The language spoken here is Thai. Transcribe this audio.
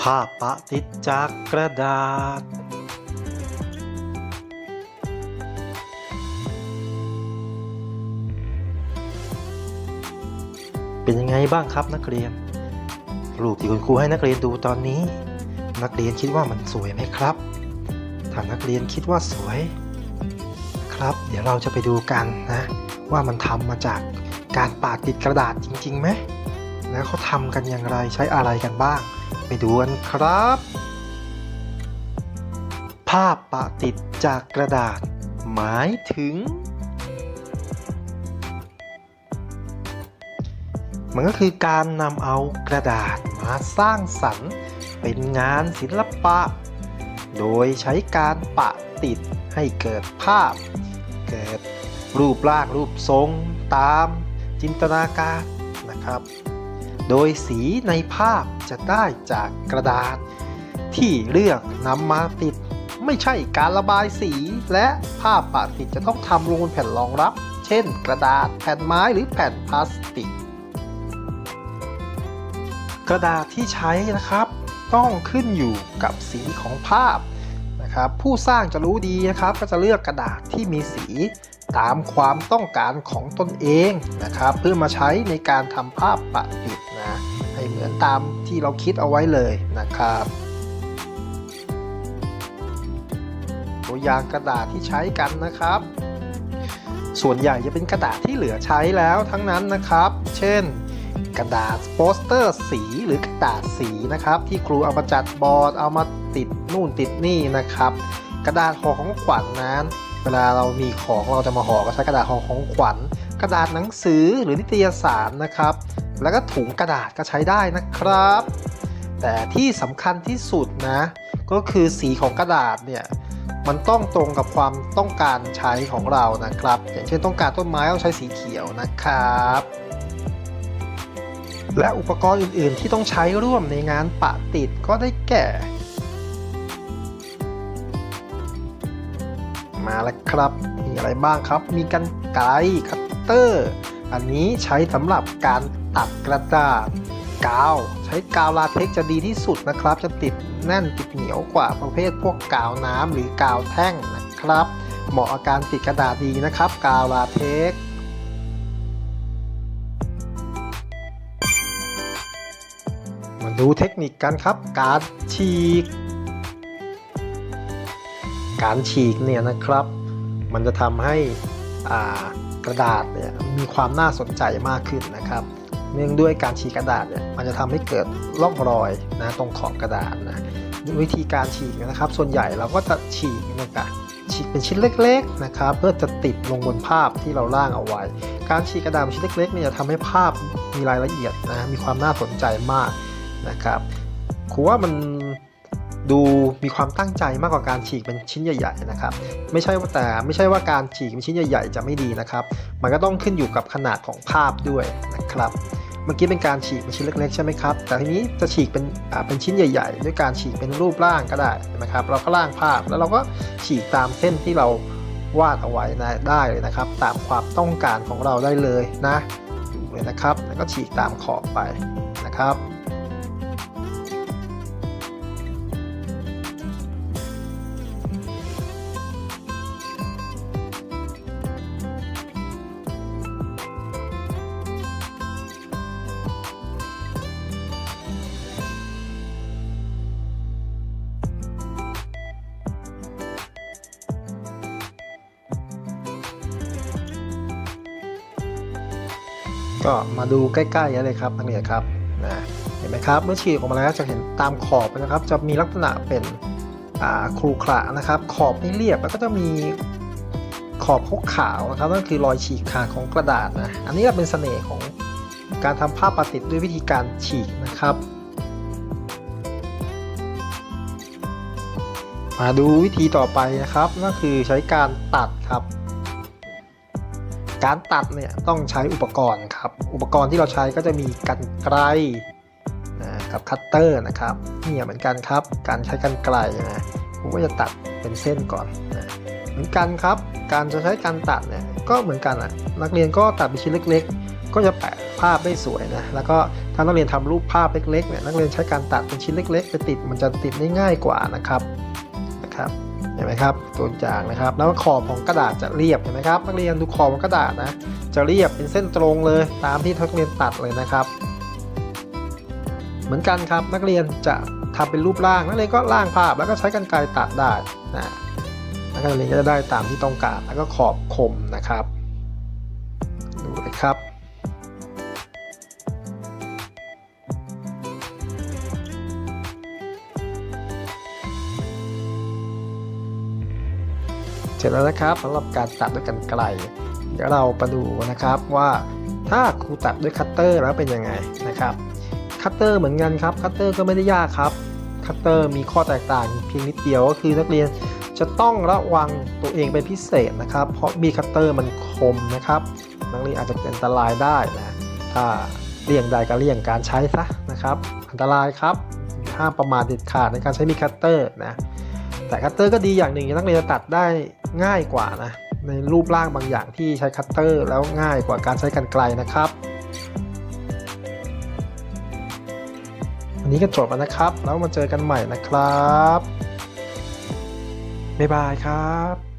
ภาพปะติดจากกระดาษ เป็นยังไงบ้างครับนักเรียน รูปที่คุณครูให้นักเรียนดูตอนนี้ นักเรียนคิดว่ามันสวยไหมครับ ถ้านักเรียนคิดว่าสวย ครับ เดี๋ยวเราจะไปดูกันนะ ว่ามันทำมาจากการปาดติดกระดาษจริงๆไหมแล้วเขาทำกันอย่างไรใช้อะไรกันบ้าง ไปดูกันครับ ภาพปะติดจากกระดาษ หมายถึง มันก็คือการนำเอากระดาษมาสร้างสรรค์เป็นงานศิลปะ โดยใช้การปะติดให้เกิดภาพ เกิดรูปร่างรูปทรงตามจินตนาการนะครับ โดยสีในภาพจะได้จากกระดาษ ที่เลือกนำมาติด ไม่ใช่การระบายสี และภาพปะติดจะต้องทำลงบนแผ่นรองรับ เช่น กระดาษแผ่นไม้หรือแผ่นพลาสติก กระดาษที่ใช้นะครับ ต้องขึ้นอยู่กับสีของภาพนะครับผู้สร้างจะรู้ดีนะครับก็จะเลือกกระดาษที่มีสีตามความต้องการของตนเองนะครับ เพื่อมาใช้ในการทำภาพปะติดนะให้เห มือนตามที่เราคิดเอาไว้เลยนะครับ ตัวอย่างกระดาษที่ใช้กันนะครับ ส่วนใหญ่จะเป็นกระดาษที่เหลือใช้แล้วทั้งนั้นนะครับ เช่น กระดาษโปสเตอร์สีหรือกระดาษสีนะครับ ที่ครูเอามาจัดบอร์ดเอามาติดนู่นติดนี่นะครับ กระดาษห่อของขวัญนนั้น เวลาเรามีของเราจะมาห่อก็ใช้กระดาษห่อของขวัญกระดาษหนังสือหรือนิตยสารนะครับ แล้วก็ถุงกระดาษก็ใช้ได้นะครับ แต่ที่สำคัญที่สุดนะ ก็คือสีของกระดาษเนี่ยมันต้องตรงกับความต้องการใช้ของเรานะครับ อย่างเช่นต้องการต้นไม้ต้องใช้สีเขียวนะครับ และอุปกรณ์อื่น ๆ ที่ต้องใช้ร่วมในงานปะติดก็ได้แก่ มาแล้วครับ มีอะไรบ้างครับ มีกันไกรคัตเตอร์ อันนี้ใช้สำหรับการ ตัดกระดาษกาว ใช้กาวลาเท็กจะดีที่สุดนะครับ จะติดแน่นติดเหนียวกว่าประเภทพวกกาวน้ำหรือกาวแท่งนะครับ เหมาะกับการติดกระดาษดีนะครับ กาวลาเท็กมาดูเทคนิคกันครับ การฉีก การฉีกเนี่ยนะครับ มันจะทำให้กระดาษเนี่ยมีความน่าสนใจมากขึ้นนะครับ เนื่องด้วยการฉีกกระดาษเนี่ยมันจะทำให้เกิดร่องรอยนะตรงขอบกระดาษนะวิธีการฉีกนะครับ ส่วนใหญ่เราก็จะฉีกนะครับฉีกเป็นชิ้นเล็กๆนะครับเพื่อจะติดลงบนภาพที่เราร่างเอาไว้ การฉีกกระดาษเป็นชิ้นเล็กๆเนี่ยจะทำให้ภาพมีรายละเอียดนะมีความน่าสนใจมากนะครับครูว่ามันดูมีความตั้งใจมากกว่าการฉีกเป็นชิ้นใหญ่ๆนะครับไม่ใช่ว่าแต่ไม่ใช่ว่าการฉีกเป็นชิ้นใหญ่ ๆ จะไม่ดีนะครับ มันก็ต้องขึ้นอยู่กับขนาดของภาพด้วยนะครับ เมื่อกี้เป็นการฉีกเป็นชิ้นเล็กๆใช่ไหมครับ แต่ทีนี้จะฉีกเป็นเป็นชิ้นใหญ่ ๆ ด้วยการฉีกเป็นรูปร่างก็ได้นะครับ เราก็ร่างภาพแล้วเราก็ฉีกตามเส้นที่เราวาดเอาไว้นะได้เลยนะครับ ตามความต้องการของเราได้เลยนะดูเลยนะครับ แล้วก็ฉีกตามขอบไปนะครับ ก็มาดูใกล้ๆเลยครับนักเรียนครับนะเห็นไหมครับเมื่อฉีกออกมาแล้วจะเห็นตามขอบนะครับ จะมีลักษณะเป็นครูขระนะครับ ขอบไม่เรียบแล้วก็จะมีขอบขาวนะครับนั่นคือรอยฉีกขาดของกระดาษนะอันนี้เป็นเสน่ห์ของการทำภาพประติดด้วยวิธีการฉีกนะครับ มาดูวิธีต่อไปนะครับนั่นคือใช้การตัดครับ การตัดเนี่ยต้องใช้อุปกรณ์ครับ อุปกรณ์ที่เราใช้ก็จะมีกันไกรนะครับคัตเตอร์นะครับเนี่ยเหมือนกันครับ การใช้กันไกรนะผมก็จะตัดเป็นเส้นก่อนนะเหมือนกันครับ การจะใช้การตัดเนี่ยก็เหมือนกันอะนักเรียนก็ตัดเป็นชิ้นเล็ก ๆ ก็จะแปะภาพได้สวยนะแล้วก็ถ้านักเรียนทำรูปภาพเล็กๆเนี่ยนักเรียนใช้การตัดเป็นชิ้นเล็ก ๆ ไปติดมันจะติดได้ง่ายกว่านะครับนะครับ ห็นไหมครับตัวอย่างนะครับแล้วขอบของกระดาษจะเรียบเห็นไหมครับนักเรียนดูขอบของกระดาษนะ จะเรียบเป็นเส้นตรงเลย ตามที่นักเรียนตัดเลยนะครับ เหมือนกันครับนักเรียนจะทำเป็นรูปร่างนักเรียนก็ร่างภาพแล้วก็ใช้กรรไกรตัดได้นะนักเรียนก็จะได้ตามที่ต้องการแล้วก็ขอบคมนะครับดูเลยครับ เสร็จแล้วนะครับสำหรับการตัดด้วยกันไกล เดี๋ยวเราไปดูนะครับว่าถ้าครูตัดด้วยคัตเตอร์แล้วเป็นยังไงนะครับคัตเตอร์เหมือนกันครับคัตเตอร์ก็ไม่ได้ยากครับคัตเตอร์มีข้อแตกต่างเพียงนิดเดียวก็คือนักเรียนจะต้องระวังตัวเองเป็นพิเศษนะครับ เพราะมีคัตเตอร์มันคมนะครับนักเรียนอาจจะเกิดอันตรายได้นะถ้าเลี่ยงได้ก็เลี่ยงการใช้ซะนะครับ อันตรายครับห้ามประมาทเด็ดขาดในการใช้มีคัตเตอร์นะ แต่คัตเตอร์ก็ดีอย่างหนึ่งนักเรียนจะตัดได้ง่ายกว่านะ ในรูปร่างบางอย่างที่ใช้คัตเตอร์แล้วง่ายกว่าการใช้กรรไกรนะครับวันนี้ก็จบแล้วนะครับ แล้วมาเจอกันใหม่นะครับ บ๊ายบายครับ